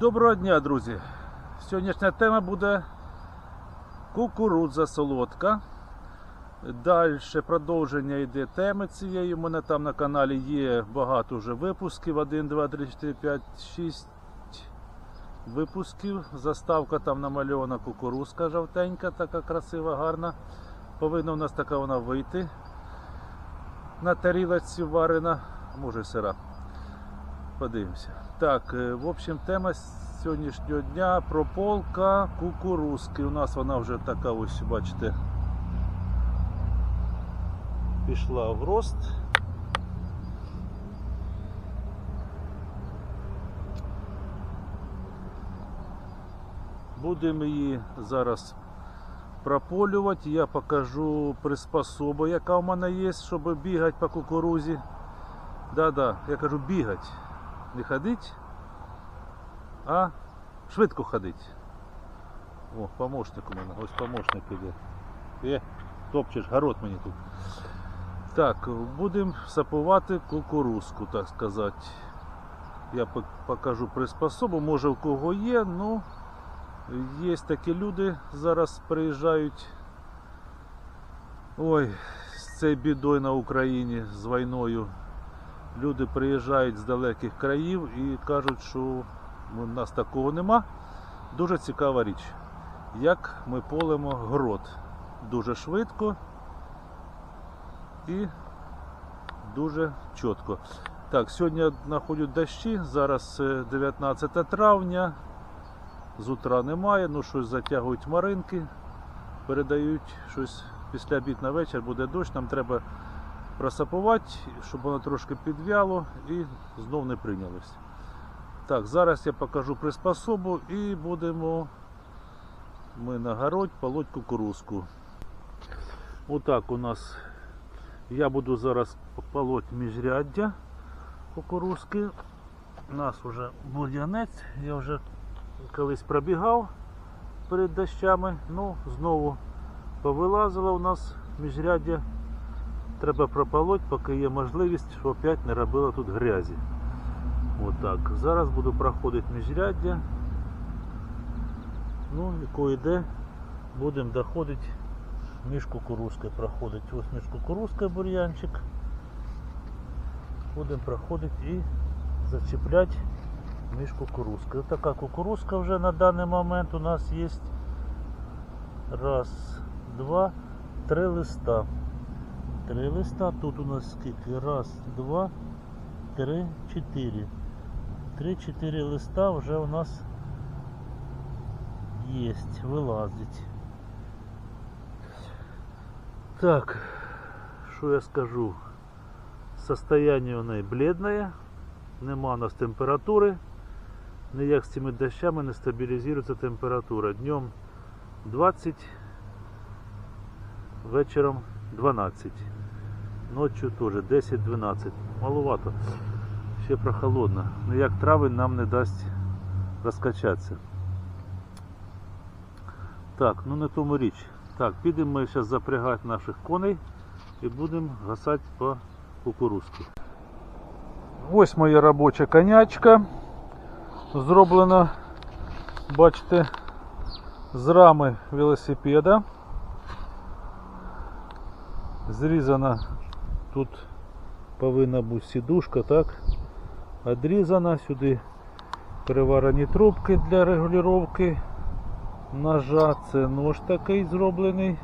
Доброго дня, друзі! Сьогоднішня тема буде кукурудза солодка. Далі продовження йде теми цієї. У мене там на каналі є багато вже випусків. 1, 2, 3, 4, 5, 6 випусків. Заставка там намальована кукурузка жовтенька, така красива, гарна. Повинна у нас така вона вийти. На тарілочці варена, може сира. Подивимося. Так, е, в общем, тема сьогоднішнього дня прополка кукурузки. У нас вона вже така, ось бачите, пішла в рост. Будемо її зараз прополювати. Я покажу приспособу, яка у мене є, щоб бігати по кукурузі. Да-да, я кажу бігати. Не ходить, а швидко ходить. О, помощник у мене, ось помощник іде. Е, топчеш, город мені тут. Так, будемо сапувати кукурузку, так сказати. Я покажу приспособу, може у кого є, ну є такі люди, зараз приїжджають. Ой, з цією бідою на Україні, з війною. Люди приїжджають з далеких країв і кажуть, що у нас такого нема. Дуже цікава річ, як ми полимо город дуже швидко і дуже чітко. Так, сьогодні знаходять дощі, зараз е, 19 травня, з утра немає, ну щось затягують маринки, передають щось після обід на вечір буде дощ, нам треба просапувати, щоб воно трошки підвяло і знов не прийнялось. Так, зараз я покажу приспособу і будемо ми на город полоть кукурузку. Отак у нас я буду зараз полоть міжряддя кукурузки. У нас вже бур'янець, я вже колись пробігав перед дощами, ну знову повилазило у нас міжряддя треба прополоть, поки є можливість, щоб опять не робило тут грязі. Отак. Зараз буду проходити міжряддя. Ну і кое-де будемо доходити між кукурузкою проходить. Ось між кукурузкою бур'янчик. Будемо проходити і зачіпляти між кукурузкою. Ось така кукурузка вже на даний момент у нас є. Раз, два, три листа. Три листа. Тут у нас скільки? Раз, два, три, чотири. Три-чотири листа вже у нас є, вилазить. Так, що я скажу? Состояние у неї бледне, нема у нас температури. Ніяк з цими дощами не стабілізується температура. Днем 20, вечором 12. Ночью тоже 10-12. Маловато. Ще прохолодно. Ну як травень нам не дасть розкачатися. Так, ну не тому річ. Так, підемо ми зараз запрягати наших коней і будемо гасати по кукурузці. Ось моя робоча конячка. Зроблена, бачите, з рами велосипеда. Зрізана тут повинна бути сідушка, так? Одрізана, сюди переварені трубки для регулювання ножа, це нож такий зроблений.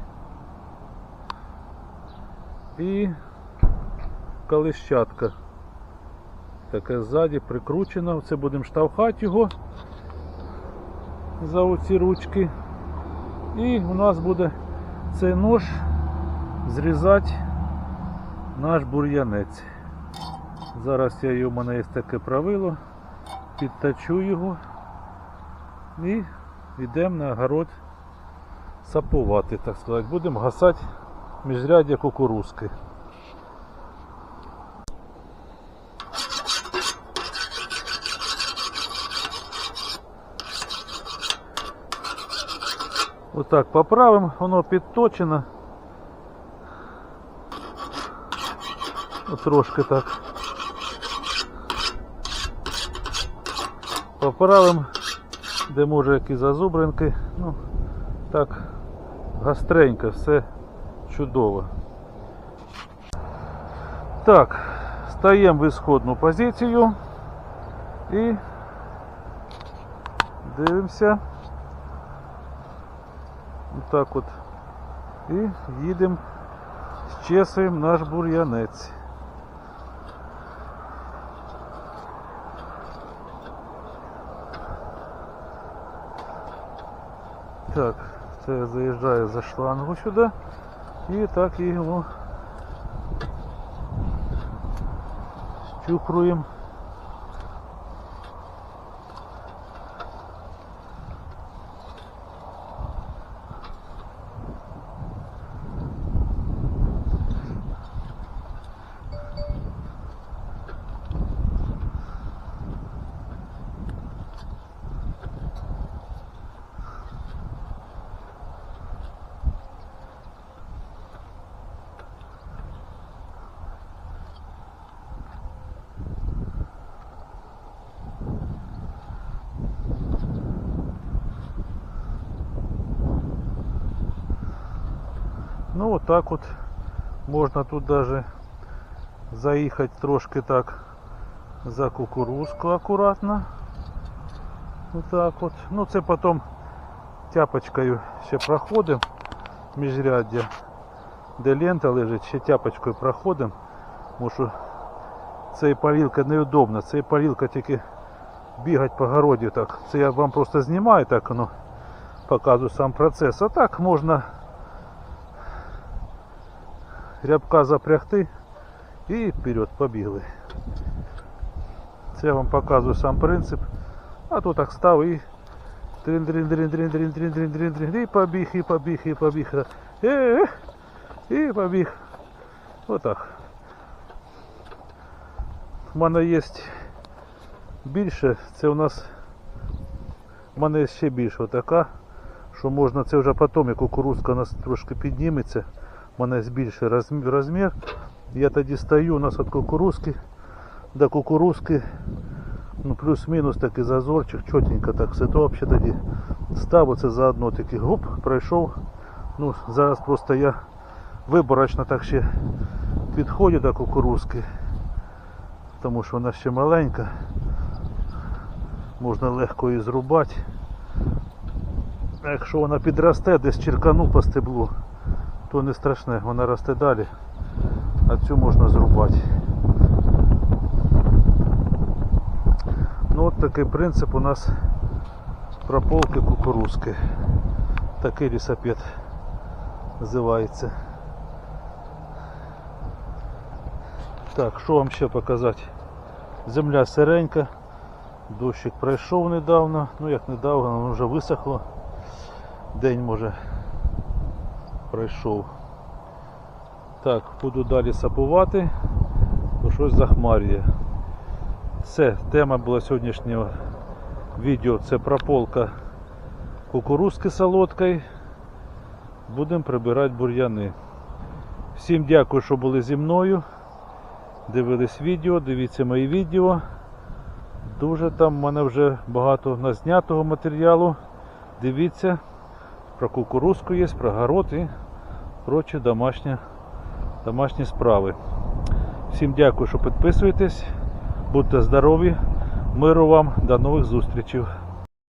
І колищатка. Таке ззаді прикручена. Це будемо штовхати його за оці ручки. І у нас буде цей нож зрізати наш бур'янець. Зараз я його, у мене є таке правило, підточу його і йдемо на город сапувати, так сказати. Будемо гасати міжряддя кукурузки. Отак поправимо, воно підточено. Трошки так. Поправимо де може які зазубринки. Ну, так, гастренько, все чудово. Так, стаємо в ісходну позицію і дивимося. Так от. І їдемо, щесуємо наш бур'янець. Так, це я заїжджаю за шлангу сюди і так його щухруємо. Ну вот так вот можно тут даже заїхати трошки так за кукурузку акуратно. Отак от. Ну це потім тяпочкою ще проходимо міжряддя, де лента лежить, ще тяпочкою проходимо. Тому що цей парілка неудобна, цей парілка тільки бігати по городі так. Це я вам просто знімаю так, ну, показую сам процес. А так можна рябка запрягти і вперед побігли. Це я вам показую сам принцип. А то так став і дрін дрін дрін дрін дрін дрін дрін дрін дрін і побіг, і побіг, і побіг. Е, і побіг. Отак. У мене є більше, це у нас у мене є ще більше отака, що можна, це вже потім, як кукурузка у нас трошки підніметься, мене є більший розмір. Я тоді стою у нас від кукурузки до кукурузки, ну плюс-мінус такий зазорчик, чотенько так все то взагалі тоді став, оце заодно такий гуп, пройшов. Ну, зараз просто я виборочно так ще підходжу до кукурузки, тому що вона ще маленька, можна легко її зрубати. Якщо вона підросте, десь черкану по стеблу, то не страшне, вона росте далі, а цю можна зрубати. Ну от такий принцип у нас прополки кукурузки. Такий лісопед називається. Так, що вам ще показати? Земля сиренька, дощик пройшов недавно, ну як недавно, воно вже висохло. День може пройшов. Так, буду далі сапувати, бо щось захмарює. Це тема була сьогоднішнього відео, це прополка кукурузки солодкою. Будемо прибирати бур'яни. Всім дякую, що були зі мною. Дивились відео, дивіться мої відео. Дуже там в мене вже багато назнятого матеріалу. Дивіться, про кукурузку є, про город і прочі домашні, домашні справи. Всім дякую, що підписуєтесь. Будьте здорові, миру вам, до нових зустрічей.